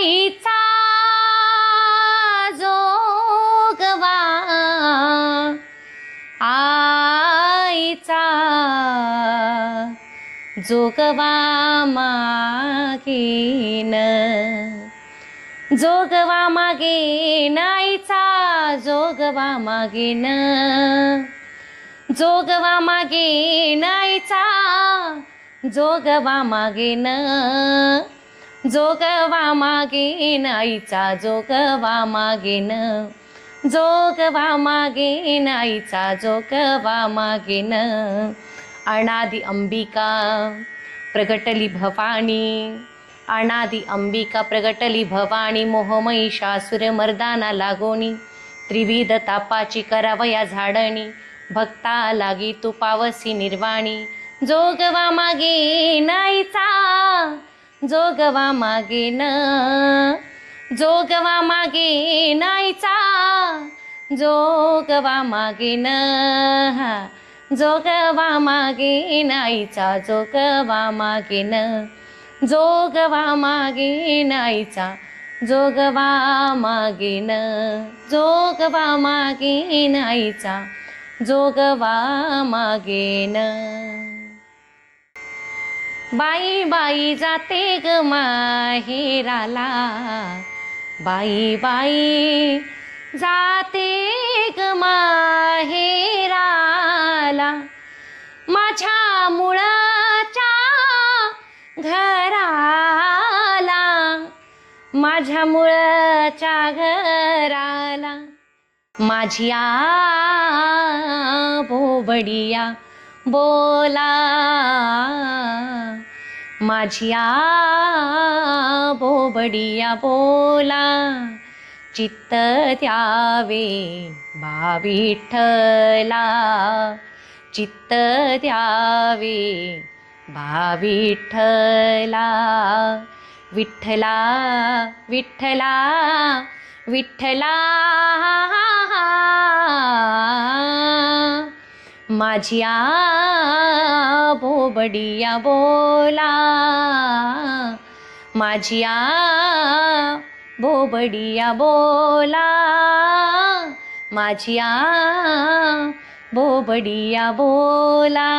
आईचा जोगवा आईचा जोगवा मागेन. जोगवा मागेन आईचा जोगवा मागेन. जोगवा मागेन आईचा जोगवा मागेन. जोगवा मागेन आईचा जोगवा मागेन जोगवा मागेन आईचा जोगवा मागेन अनादि अंबिका प्रगटली भवानी. अनादि अंबिका प्रगटली भवानी मोहमयी शासुर्य मर्दाना लागोनी. त्रिविध तापाची करावया झाडणी भक्ता लागी तू पावसी निर्वाणी. जोगवा मागे नाईचा जोगवा मागे जोगवा मागे नाईचा जोगवा मागे हा. जोगवा मागे नाईचा जोगवा मागे जोगवा मागे नाईचा जोगवा मागे जोगवा मागे नाईचा जोगवा मागेन बाई बाई जाते ग माहेराला. बाई बाई जाते ग माहेराला. माझ्या मुळाच्या घराला माझ्या मुळाच्या घराला. माझी आ बोबडिया बोला माझी आ बोबडिया बोला. चित्त द्यावे बा विठ्ठला चित्त द्यावे बा विठ्ठला विठ्ठला विठ्ठला विठ्ठला. माझी आ हो बोबडिया बोला. माझी आ बोबडिया बोला. माझी आ बोबडिया बोला.